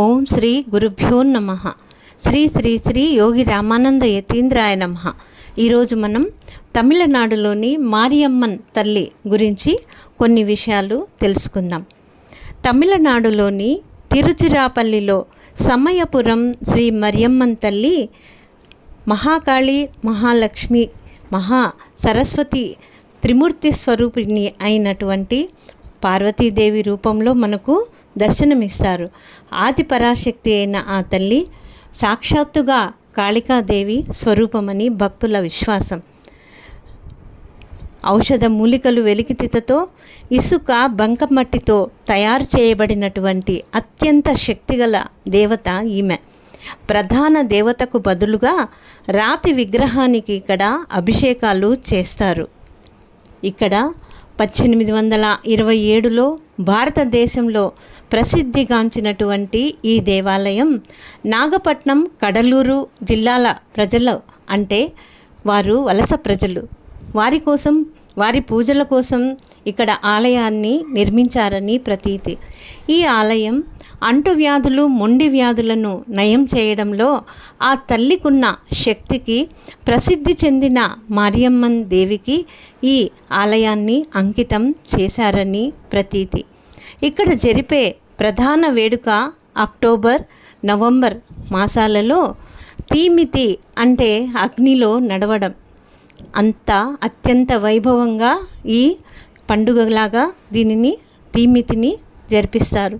ఓం శ్రీ గురుభ్యో నమ. శ్రీ శ్రీ శ్రీ యోగి రామానంద యతీంద్రాయ నమ. ఈరోజు మనం తమిళనాడులోని మారియమ్మన్ తల్లి గురించి కొన్ని విషయాలు తెలుసుకుందాం. తమిళనాడులోని తిరుచిరాపల్లిలో సమయపురం శ్రీ మరియమ్మన్ తల్లి మహాకాళి మహాలక్ష్మి మహా సరస్వతి త్రిమూర్తి స్వరూపిణి అయినటువంటి పార్వతీదేవి రూపంలో మనకు దర్శనమిస్తారు. ఆది పరాశక్తి అయిన ఆ తల్లి సాక్షాత్తుగా కాళికాదేవి స్వరూపమని భక్తుల విశ్వాసం. ఔషధ మూలికలు వెలికితితతో ఇసుక బంకమట్టితో తయారు చేయబడినటువంటి అత్యంత శక్తిగల దేవత ఈమె. ప్రధాన దేవతకు బదులుగా రాతి విగ్రహానికి ఇక్కడ అభిషేకాలు చేస్తారు. ఇక్కడ పద్దెనిమిది వందల ఇరవై ఏడులో భారతదేశంలో ప్రసిద్ధిగాంచినటువంటి ఈ దేవాలయం నాగపట్నం కడలూరు జిల్లాల ప్రజలు అంటే వారు వలస ప్రజలు. వారి కోసం వారి పూజల కోసం ఇక్కడ ఆలయాన్ని నిర్మించారని ప్రతీతి. ఈ ఆలయం అంటువ్యాధులు మొండి వ్యాధులను నయం చేయడంలో ఆ తల్లికున్న శక్తికి ప్రసిద్ధి చెందిన మారియమ్మన్ దేవికి ఈ ఆలయాన్ని అంకితం చేశారని ప్రతీతి. ఇక్కడ జరిపే ప్రధాన వేడుక అక్టోబర్ నవంబర్ మాసాలలో తీమితి అంటే అగ్నిలో నడవడం. అంత అత్యంత వైభవంగా ఈ పండుగలాగా దీనిని తీమితిని జరిపిస్తారు.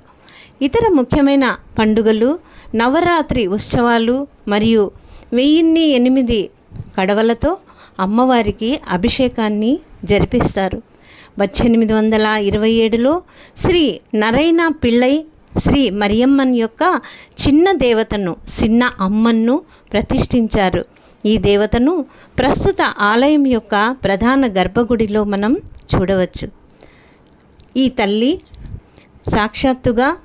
ఇతర ముఖ్యమైన పండుగలు నవరాత్రి ఉత్సవాలు మరియు వెయ్యిన్ని ఎనిమిది కడవలతో అమ్మవారికి అభిషేకాన్ని జరిపిస్తారు. పద్దెనిమిది వందల ఇరవై ఏడులో శ్రీ నరైన పిళ్ళై శ్రీ మరియమ్మన్ యొక్క చిన్న దేవతను చిన్న అమ్మన్ను ప్రతిష్ఠించారు. ఈ దేవతను ప్రస్తుత ఆలయం యొక్క ప్రధాన గర్భగుడిలో మనం చూడవచ్చు. ఈ తల్లి సాక్షాత్తుగా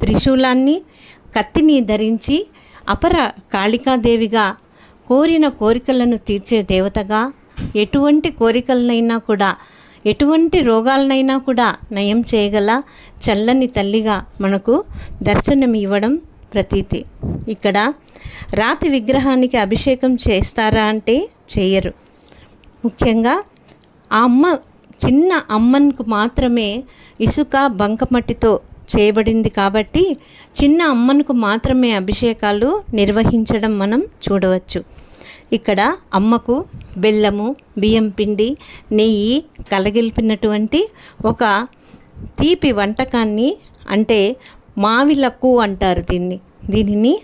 త్రిశూలాన్ని కత్తిని ధరించి అపర కాళికాదేవిగా కోరిన కోరికలను తీర్చే దేవతగా ఎటువంటి కోరికలనైనా కూడా ఎటువంటి రోగాలనైనా కూడా నయం చేయగల చల్లని తల్లిగా మనకు దర్శనం ఇవ్వడం ప్రతీతి. ఇక్కడ రాతి విగ్రహానికి అభిషేకం చేస్తారా అంటే చేయరు. ముఖ్యంగా ఆ అమ్మ చిన్న అమ్మన్కు మాత్రమే ఇసుక బంకమట్టితో చేయబడింది కాబట్టి చిన్న అమ్మన్కు మాత్రమే అభిషేకాలు నిర్వహించడం మనం చూడవచ్చు. ఇక్కడ అమ్మకు బెల్లము బియ్యం పిండి నెయ్యి కలగిలిపినటువంటి ఒక తీపి వంటకాన్ని అంటే మావిలకు అంటారు దీన్ని. దీనిని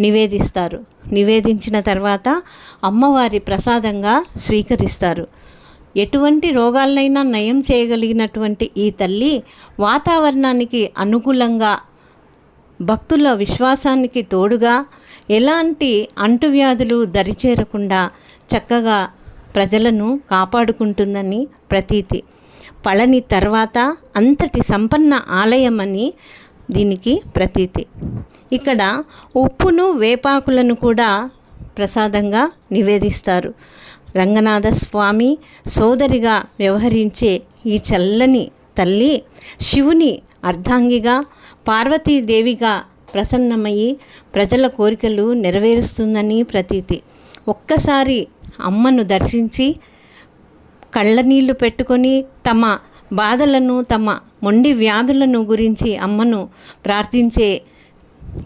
నివేదిస్తారు. నివేదించిన తర్వాత అమ్మవారి ప్రసాదంగా స్వీకరిస్తారు. ఎటువంటి రోగాలనైనా నయం చేయగలిగినటువంటి ఈ తల్లి వాతావరణానికి అనుకూలంగా భక్తుల విశ్వాసానికి తోడుగా ఎలాంటి అంటువ్యాధులు దరిచేరకుండా చక్కగా ప్రజలను కాపాడుకుంటుందని ప్రతీతి. పళని తర్వాత అంతటి సంపన్న ఆలయమని దీనికి ప్రతీతి. ఇక్కడ ఉప్పును వేపాకులను కూడా ప్రసాదంగా నివేదిస్తారు. రంగనాథ స్వామి సోదరిగా వ్యవహరించే ఈ చల్లని తల్లి శివుని అర్ధాంగిగా పార్వతీదేవిగా ప్రసన్నమయ్యి ప్రజల కోరికలు నెరవేరుస్తుందని ప్రతీతి. ఒక్కసారి అమ్మను దర్శించి కళ్ళనీళ్ళు పెట్టుకొని తమ బాధలను తమ మొండి వ్యాధులను గురించి అమ్మను ప్రార్థించే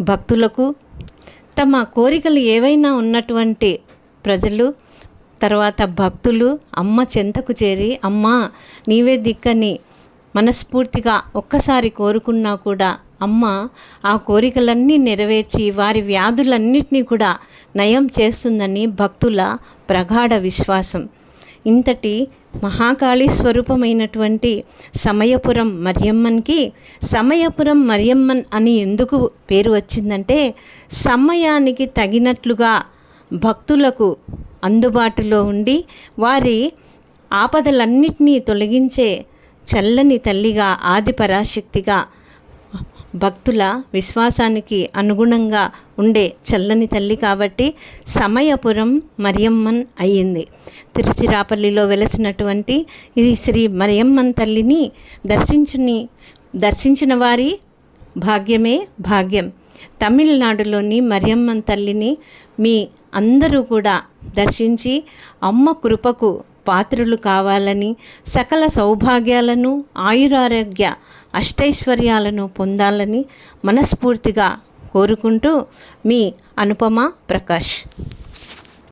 భక్తులకు తమ కోరికలు ఏవైనా ఉన్నటువంటి ప్రజలు తర్వాత భక్తులు అమ్మ చెంతకు చేరి అమ్మ నీవే దిక్కని మనస్ఫూర్తిగా ఒక్కసారి కోరుకున్నా కూడా అమ్మ ఆ కోరికలన్నీ నెరవేర్చి వారి వ్యాధులన్నింటినీ కూడా నయం చేస్తుందని భక్తుల ప్రగాఢ విశ్వాసం. ఇంతటి మహాకాళీ స్వరూపమైనటువంటి సమయపురం మరియమ్మన్కి సమయపురం మరియమ్మన్ అని ఎందుకు పేరు వచ్చిందంటే సమయానికి తగినట్లుగా భక్తులకు అందుబాటులో ఉండి వారి ఆపదలన్నిటినీ తొలగించే చల్లని తల్లిగా ఆదిపరాశక్తిగా భక్తుల విశ్వాసానికి అనుగుణంగా ఉండే చల్లని తల్లి కాబట్టి సమయపురం మరియమ్మన్ అయ్యింది. తిరుచిరాపల్లిలో వెలసినటువంటి ఇది శ్రీ మరియమ్మన్ తల్లిని దర్శించుని దర్శించిన వారి భాగ్యమే భాగ్యం. తమిళనాడులోని మరియమ్మన్ తల్లిని మీ అందరూ కూడా దర్శించి అమ్మ కృపకు పాత్రులు కావాలని సకల సౌభాగ్యాలను ఆయురారోగ్య అష్టైశ్వర్యాలను పొందాలని మనస్ఫూర్తిగా కోరుకుంటూ మీ అనుపమ ప్రకాష్.